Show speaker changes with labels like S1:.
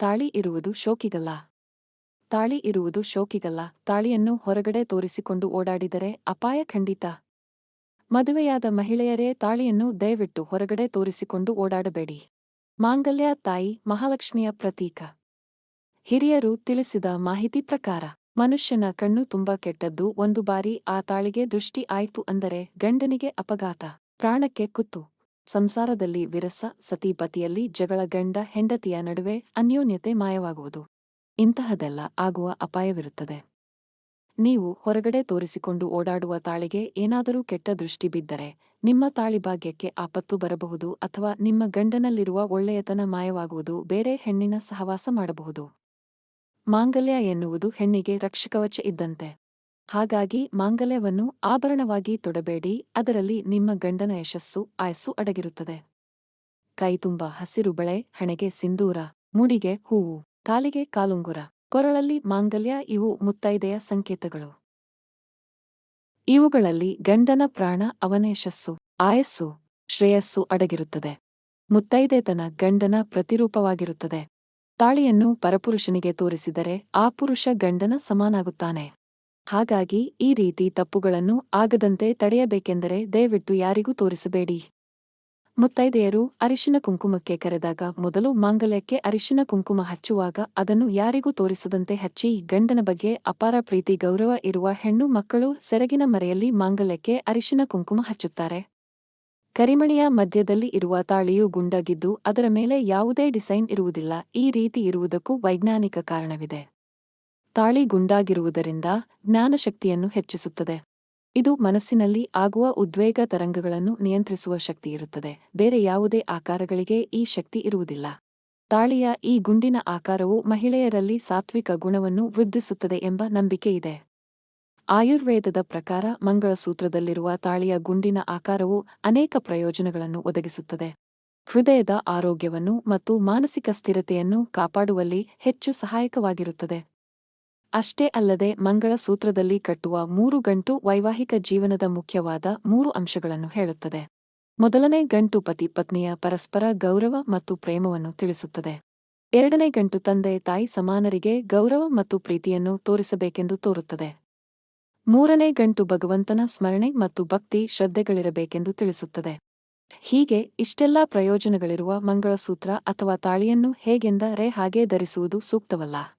S1: ತಾಳಿ ಇರುವುದು ಶೋಕಿಗಲ್ಲ. ತಾಳಿ ಇರುವುದು ಶೋಕಿಗಲ್ಲ. ತಾಳಿಯನ್ನು ಹೊರಗಡೆ ತೋರಿಸಿಕೊಂಡು ಓಡಾಡಿದರೆ ಅಪಾಯ ಖಂಡಿತ. ಮದುವೆಯಾದ ಮಹಿಳೆಯರೇ ತಾಳಿಯನ್ನು ದಯವಿಟ್ಟು ಹೊರಗಡೆ ತೋರಿಸಿಕೊಂಡು ಓಡಾಡಬೇಡಿ. ಮಾಂಗಲ್ಯ ತಾಯಿ ಮಹಾಲಕ್ಷ್ಮಿಯ ಪ್ರತೀಕ. ಹಿರಿಯರು ತಿಳಿಸಿದ ಮಾಹಿತಿ ಪ್ರಕಾರ, ಮನುಷ್ಯನ ಕಣ್ಣು ತುಂಬಾ ಕೆಟ್ಟದ್ದು. ಒಂದು ಬಾರಿ ಆ ತಾಳಿಗೆ ದೃಷ್ಟಿ ಆಯ್ತು ಅಂದರೆ ಗಂಡನಿಗೆ ಅಪಘಾತ. ಪ್ರಾಣಕ್ಕೆ ಕುತ್ತು. ಸಂಸಾರದಲ್ಲಿ ವಿರಸ, ಸತಿಪತಿಯಲ್ಲಿ ಜಗಳ ಗಂಡ ಹೆಂಡತಿಯ ನಡುವೆ ಅನ್ಯೋನ್ಯತೆ ಮಾಯವಾಗುವುದು. ಇಂತಹದೆಲ್ಲ ಆಗುವ ಅಪಾಯವಿರುತ್ತದೆ. ನೀವು ಹೊರಗಡೆ ತೋರಿಸಿಕೊಂಡು ಓಡಾಡುವ ತಾಳಿಗೆ ಏನಾದರೂ ಕೆಟ್ಟ ದೃಷ್ಟಿ ಬಿದ್ದರೆ, ನಿಮ್ಮ ತಾಳಿ ಭಾಗ್ಯಕ್ಕೆ ಆಪತ್ತು ಬರಬಹುದು ಅಥವಾ ನಿಮ್ಮ ಗಂಡನಲ್ಲಿರುವ ಒಳ್ಳೆಯತನ ಮಾಯವಾಗುವುದು ಬೇರೆ ಹೆಣ್ಣಿನ ಸಹವಾಸ ಮಾಡಬಹುದು. ಮಾಂಗಲ್ಯ ಎನ್ನುವುದು ಹೆಣ್ಣಿಗೆ ರಕ್ಷಕವಚ ಇದ್ದಂತೆ. ಹಾಗಾಗಿ ಮಾಂಗಲ್ಯವನ್ನು ಆಭರಣವಾಗಿ ತೊಡಬೇಡಿ, ಅದರಲ್ಲಿ ನಿಮ್ಮ ಗಂಡನ ಯಶಸ್ಸು ಆಯಸ್ಸು ಅಡಗಿರುತ್ತದೆ. ಕೈತುಂಬ ಹಸಿರು ಬಳೆ, ಹಣೆಗೆ ಸಿಂಧೂರ, ಮುಡಿಗೆ ಹೂವು, ಕಾಲಿಗೆ ಕಾಲುಂಗುರ, ಕೊರಳಲ್ಲಿ ಮಾಂಗಲ್ಯ, ಇವು ಮುತ್ತೈದೆಯ ಸಂಕೇತಗಳು. ಇವುಗಳಲ್ಲಿ ಗಂಡನ ಪ್ರಾಣ, ಅವನ ಯಶಸ್ಸು, ಆಯಸ್ಸು, ಶ್ರೇಯಸ್ಸು ಅಡಗಿರುತ್ತದೆ. ಮುತ್ತೈದೆತನ ಗಂಡನ ಪ್ರತಿರೂಪವಾಗಿರುತ್ತದೆ. ತಾಳಿಯನ್ನು ಪರಪುರುಷನಿಗೆ ತೋರಿಸಿದರೆ ಆ ಪುರುಷ ಗಂಡನ ಸಮಾನಾಗುತ್ತಾನೆ. ಹಾಗಾಗಿ ಈ ರೀತಿ ತಪ್ಪುಗಳನ್ನು ಆಗದಂತೆ ತಡೆಯಬೇಕೆಂದರೆ ದಯವಿಟ್ಟು ಯಾರಿಗೂ ತೋರಿಸಬೇಡಿ. ಮುತ್ತೈದೆಯರು ಅರಿಶಿನ ಕುಂಕುಮಕ್ಕೆ ಕರೆದಾಗ ಮೊದಲು ಮಾಂಗಲ್ಯಕ್ಕೆ ಅರಿಶಿನ ಕುಂಕುಮ ಹಚ್ಚುವಾಗ ಅದನ್ನು ಯಾರಿಗೂ ತೋರಿಸದಂತೆ ಹಚ್ಚಿ ಗಂಡನ ಬಗ್ಗೆ ಅಪಾರ ಪ್ರೀತಿ ಗೌರವ ಇರುವ ಹೆಣ್ಣು ಮಕ್ಕಳು ಸೆರಗಿನ ಮರೆಯಲ್ಲಿ ಮಾಂಗಲ್ಯಕ್ಕೆ ಅರಿಶಿನ ಕುಂಕುಮ ಹಚ್ಚುತ್ತಾರೆ. ಕರಿಮಣಿಯ ಮಧ್ಯದಲ್ಲಿ ಇರುವ ತಾಳಿಯು ಗುಂಡಾಗಿದ್ದು ಅದರ ಮೇಲೆ ಯಾವುದೇ ಡಿಸೈನ್ ಇರುವುದಿಲ್ಲ. ಈ ರೀತಿ ಇರುವುದಕ್ಕೂ ವೈಜ್ಞಾನಿಕ ಕಾರಣವಿದೆ. ತಾಳಿ ಗುಂಡಾಗಿರುವುದರಿಂದ ಜ್ಞಾನಶಕ್ತಿಯನ್ನು ಹೆಚ್ಚಿಸುತ್ತದೆ. ಇದು ಮನಸ್ಸಿನಲ್ಲಿ ಆಗುವ ಉದ್ವೇಗ ತರಂಗಗಳನ್ನು ನಿಯಂತ್ರಿಸುವ ಶಕ್ತಿಯಿರುತ್ತದೆ ಬೇರೆ ಯಾವುದೇ ಆಕಾರಗಳಿಗೆ ಈ ಶಕ್ತಿ ಇರುವುದಿಲ್ಲ. ತಾಳಿಯ ಈ ಗುಂಡಿನ ಆಕಾರವು ಮಹಿಳೆಯರಲ್ಲಿ ಸಾತ್ವಿಕ ಗುಣವನ್ನು ವೃದ್ಧಿಸುತ್ತದೆ ಎಂಬ ನಂಬಿಕೆಯಿದೆ ಆಯುರ್ವೇದದ ಪ್ರಕಾರ ಮಂಗಳಸೂತ್ರದಲ್ಲಿರುವ ತಾಳಿಯ ಗುಂಡಿನ ಆಕಾರವು ಅನೇಕ ಪ್ರಯೋಜನಗಳನ್ನು ಒದಗಿಸುತ್ತದೆ. ಹೃದಯದ ಆರೋಗ್ಯವನ್ನು ಮತ್ತು ಮಾನಸಿಕ ಸ್ಥಿರತೆಯನ್ನು ಕಾಪಾಡುವಲ್ಲಿ ಹೆಚ್ಚು ಸಹಾಯಕವಾಗಿರುತ್ತದೆ. ಅಷ್ಟೇ ಅಲ್ಲದೆ ಮಂಗಳ ಸೂತ್ರದಲ್ಲಿ ಕಟ್ಟುವ ಮೂರು ಗಂಟು ವೈವಾಹಿಕ ಜೀವನದ ಮುಖ್ಯವಾದ ಮೂರು ಅಂಶಗಳನ್ನು ಹೇಳುತ್ತದೆ. ಮೊದಲನೇ ಗಂಟು ಪತಿ ಪತ್ನಿಯ ಪರಸ್ಪರ ಗೌರವ ಮತ್ತು ಪ್ರೇಮವನ್ನು ತಿಳಿಸುತ್ತದೆ. ಎರಡನೇ ಗಂಟು ತಂದೆ ತಾಯಿ ಸಮಾನರಿಗೆ ಗೌರವ ಮತ್ತು ಪ್ರೀತಿಯನ್ನು ತೋರಿಸಬೇಕೆಂದು ತೋರುತ್ತದೆ. ಮೂರನೇ ಗಂಟು ಭಗವಂತನ ಸ್ಮರಣೆ ಮತ್ತು ಭಕ್ತಿ ಶ್ರದ್ಧೆಗಳಿರಬೇಕೆಂದು ತಿಳಿಸುತ್ತದೆ. ಹೀಗೆ ಇಷ್ಟೆಲ್ಲಾ ಪ್ರಯೋಜನಗಳಿರುವ ಮಂಗಳಸೂತ್ರ ಅಥವಾ ತಾಳಿಯನ್ನು ಹೇಗೆಂದರೆ ಹಾಗೇ ಧರಿಸುವುದು ಸೂಕ್ತವಲ್ಲ.